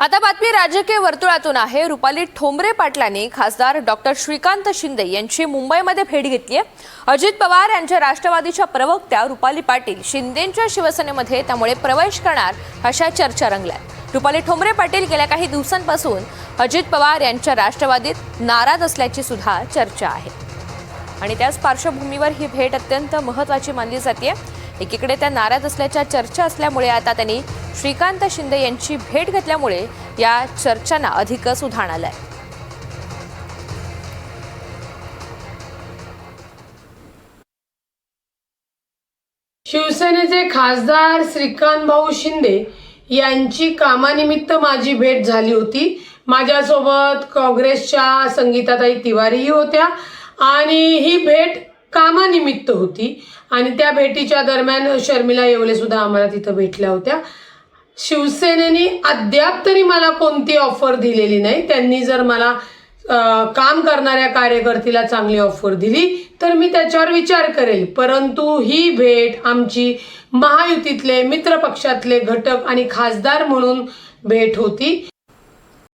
आता बातमी राजकीय वर्तुळातून आहे. रुपाली ठोंबरे पाटलांनी खासदार डॉक्टर श्रीकांत शिंदे यांची मुंबईमध्ये भेट घेतली आहे. अजित पवार यांच्या राष्ट्रवादीच्या प्रवक्त्या रुपाली पाटील शिंदेंच्या शिवसेनेमध्ये त्यामुळे प्रवेश करणार अशा चर्चा रंगल्या रुपाली ठोंबरे पाटील गेल्या काही दिवसांपासून अजित पवार यांच्या राष्ट्रवादीत नाराज असल्याची सुद्धा चर्चा आहे. आणि त्याच पार्श्वभूमीवर ही भेट अत्यंत महत्वाची मानली जाते एकीकडे त्या नाराज असल्याच्या चर्चा असल्यामुळे आता त्यांनी श्रीकांत शिंदे यांची भेट घेतल्यामुळे या चर्चांना अधिकच उधाण आलंय. शिवसेनेचे खासदार श्रीकांत भाऊ शिंदे यांची कामानिमित्त माझी भेट झाली होती. माझ्यासोबत काँग्रेसच्या संगीताताई तिवारीही होत्या आणि ही भेट कामानिमित्त होती. आणि त्या भेटीच्या दरम्यान शर्मिला येवले सुद्धा आम्हाला तिथं भेटल्या होत्या. शिवसेनेने अद्याप तरी मला कोणती ऑफर दिलेली नाही. त्यांनी जर मला काम करणाऱ्या कार्यकर्तीला चांगली ऑफर दिली तर मी त्याच्यावर विचार करेल. परंतु ही भेट आमची महायुतीतले मित्रपक्षातले घटक आणि खासदार म्हणून भेट होती.